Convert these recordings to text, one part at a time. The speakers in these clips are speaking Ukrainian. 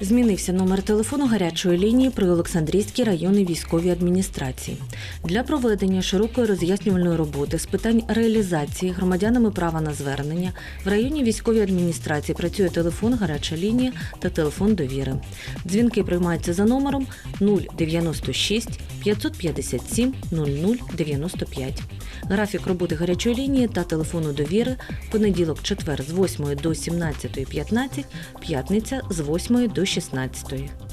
Змінився номер телефону гарячої лінії при Олександрійській районній військовій адміністрації. Для проведення широкої роз'яснювальної роботи з питань реалізації громадянами права на звернення в районній військовій адміністрації працює телефон гаряча лінія та телефон довіри. Дзвінки приймаються за номером 096 557 0095. Графік роботи гарячої лінії та телефону довіри понеділок, четвер з 8 до 17.15, п'ятниця з 8 до 16.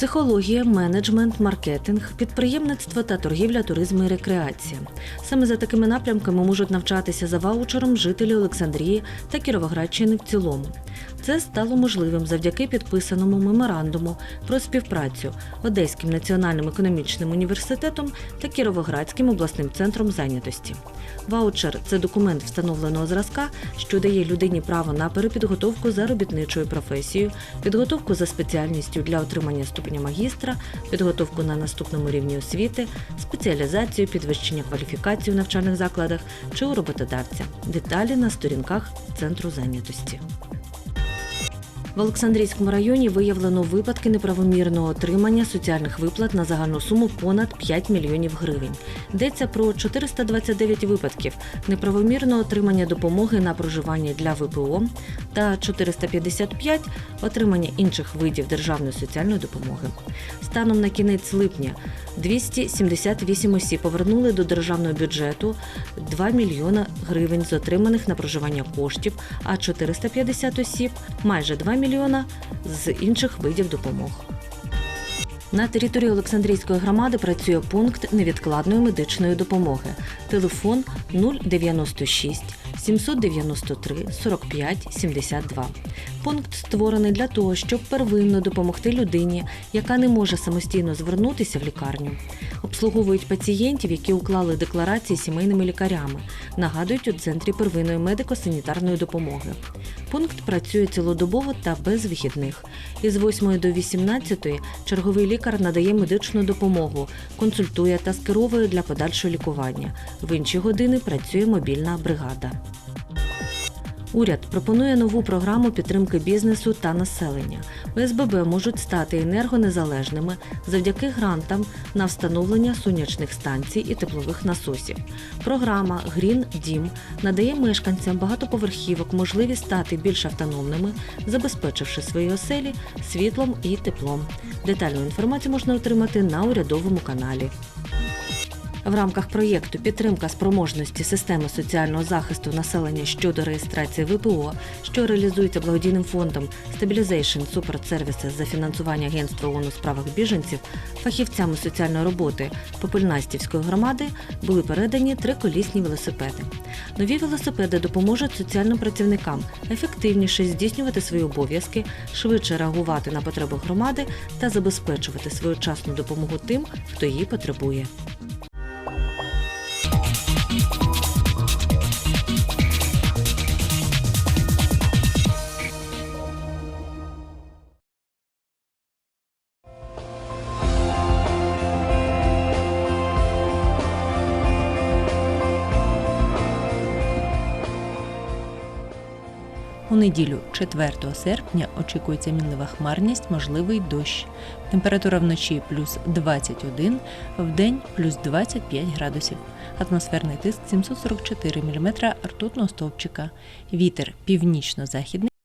Психологія, менеджмент, маркетинг, підприємництво та торгівля, туризм і рекреація. Саме за такими напрямками можуть навчатися за ваучером жителі Олександрії та Кіровоградщини в цілому. Це стало можливим завдяки підписаному меморандуму про співпрацю Одеським національним економічним університетом та Кіровоградським обласним центром зайнятості. Ваучер це документ встановленого зразка, що дає людині право на перепідготовку за робітничою професією, підготовку за спеціальністю для отримання ступеня магістра, підготовку на наступному рівні освіти, спеціалізацію, підвищення кваліфікації у навчальних закладах чи у роботодавця. Деталі на сторінках центру зайнятості. В Олександрійському районі виявлено випадки неправомірного отримання соціальних виплат на загальну суму понад 5 мільйонів гривень. Йдеться про 429 випадків неправомірного отримання допомоги на проживання для ВПО та 455 отримання інших видів державної соціальної допомоги. Станом на кінець липня 278 осіб повернули до державного бюджету 2 мільйона гривень з отриманих на проживання коштів, а 450 осіб майже 2 мільйона з інших видів допомог. На території Олександрійської громади працює пункт невідкладної медичної допомоги. Телефон 096 793 45 72. Пункт створений для того, щоб первинно допомогти людині, яка не може самостійно звернутися в лікарню. Обслуговують пацієнтів, які уклали декларації сімейними лікарями. Нагадують у центрі первинної медико-санітарної допомоги. Пункт працює цілодобово та без вихідних. Із 8 до 18 черговий лікар надає медичну допомогу, консультує та скеровує для подальшого лікування. В інші години працює мобільна бригада. Уряд пропонує нову програму підтримки бізнесу та населення. ОСББ можуть стати енергонезалежними завдяки грантам на встановлення сонячних станцій і теплових насосів. Програма Грін Дім надає мешканцям багатоповерхівок можливість стати більш автономними, забезпечивши свої оселі світлом і теплом. Детальну інформацію можна отримати на урядовому каналі. В рамках проєкту Підтримка спроможності системи соціального захисту населення щодо реєстрації ВПО, що реалізується благодійним фондом Stabilization Support Services за фінансування Агентства ООН у справах біженців, фахівцями соціальної роботи Попельнастівської громади були передані триколісні велосипеди. Нові велосипеди допоможуть соціальним працівникам ефективніше здійснювати свої обов'язки, швидше реагувати на потреби громади та забезпечувати своєчасну допомогу тим, хто її потребує. У неділю, 4 серпня, очікується мінлива хмарність, можливий дощ. Температура вночі плюс 21, вдень плюс 25 градусів. Атмосферний тиск 744 мм ртутного стовпчика. Вітер північно-західний